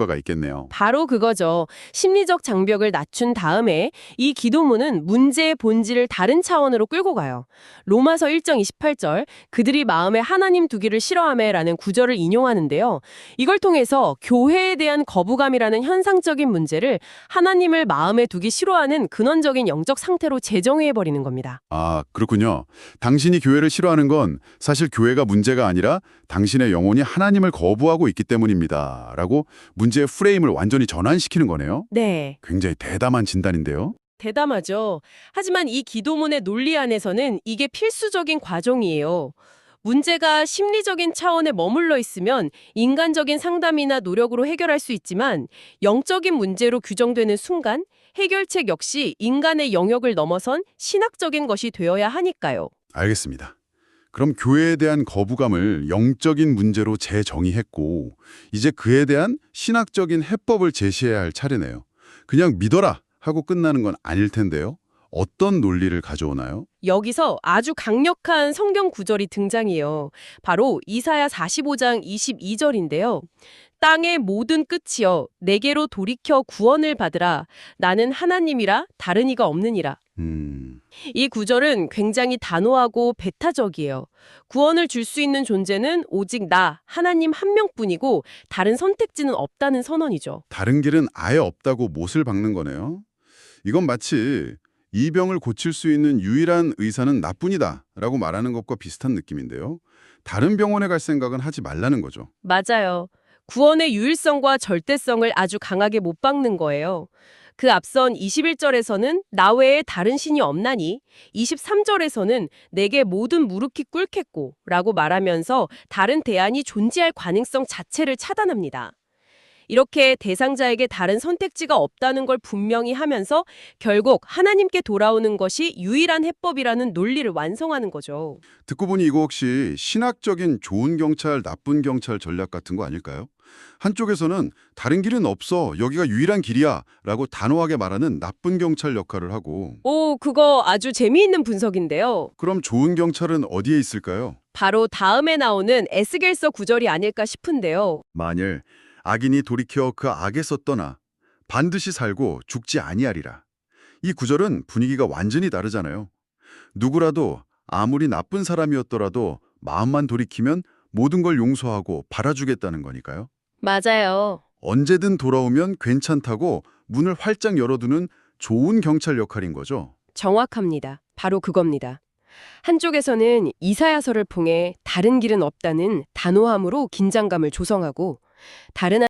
효과가 있겠네요. 바로 그거죠. 심리적 장벽을 낮춘 다음에 이 기도문은 문제의 본질을 다른 차원으로 끌고 가요. 로마서 1장 28절 그들이 마음에 하나님 두기를 싫어하매라는 구절을 인용하는데요. 이걸 통해서 교회에 대한 거부감이라는 현상적인 문제를 하나님을 마음에 두기 싫어하는 근원적인 영적 상태로 재정의해 버리는 겁니다. 아, 그렇군요. 당신이 교회를 싫어하는 건 사실 교회가 문제가 아니라 당신의 영혼이 하나님을 거부하고 있기 때문입니다. 라고 문제의 프레임을 완전히 전환시키는 거네요. 네. 굉장히 대담한 진단인데요. 대담하죠. 하지만 이 기도문의 논리 안에서는 이게 필수적인 과정이에요. 문제가 심리적인 차원에 머물러 있으면 인간적인 상담이나 노력으로 해결할 수 있지만 영적인 문제로 규정되는 순간 해결책 역시 인간의 영역을 넘어선 신학적인 것이 되어야 하니까요. 알겠습니다. 그럼 교회에 대한 거부감을 영적인 문제로 재정의했고 이제 그에 대한 신학적인 해법을 제시해야 할 차례네요. 그냥 믿어라 하고 끝나는 건 아닐 텐데요. 어떤 논리를 가져오나요? 여기서 아주 강력한 성경 구절이 등장해요. 바로 이사야 45장 22절인데요. 땅의 모든 끝이여 내게로 돌이켜 구원을 받으라. 나는 하나님이라 다른 이가 없느니라. 음, 이 구절은 굉장히 단호하고 배타적이에요. 구원을 줄 수 있는 존재는 오직 나, 하나님 한 명뿐이고 다른 선택지는 없다는 선언이죠. 다른 길은 아예 없다고 못을 박는 거네요. 이건 마치 이 병을 고칠 수 있는 유일한 의사는 나뿐이다 라고 말하는 것과 비슷한 느낌인데요. 다른 병원에 갈 생각은 하지 말라는 거죠. 맞아요. 구원의 유일성과 절대성을 아주 강하게 못 박는 거예요. 그 앞선 21절에서는 나 외에 다른 신이 없나니 23절에서는 내게 모든 무릎이 꿇겠고 라고 말하면서 다른 대안이 존재할 가능성 자체를 차단합니다. 이렇게 대상자에게 다른 선택지가 없다는 걸 분명히 하면서 결국 하나님께 돌아오는 것이 유일한 해법이라는 논리를 완성하는 거죠. 듣고 보니 이거 혹시 신학적인 좋은 경찰, 나쁜 경찰 전략 같은 거 아닐까요? 한쪽에서는 다른 길은 없어, 여기가 유일한 길이야 라고 단호하게 말하는 나쁜 경찰 역할을 하고 오, 그거 아주 재미있는 분석인데요. 그럼 좋은 경찰은 어디에 있을까요? 바로 다음에 나오는 에스겔서 구절이 아닐까 싶은데요. 만일 악인이 돌이켜 그 악에서 떠나 반드시 살고 죽지 아니하리라. 이 구절은 분위기가 완전히 다르잖아요. 누구라도 아무리 나쁜 사람이었더라도 마음만 돌이키면 모든 걸 용서하고 바라주겠다는 거니까요. 맞아요. 언제든 돌아오면 괜찮다고 문을 활짝 열어두는 좋은 경찰 역할인 거죠. 정확합니다. 바로 그겁니다. 한쪽에서는 이사야서를 통해 다른 길은 없다는 단호함으로 긴장감을 조성하고 다른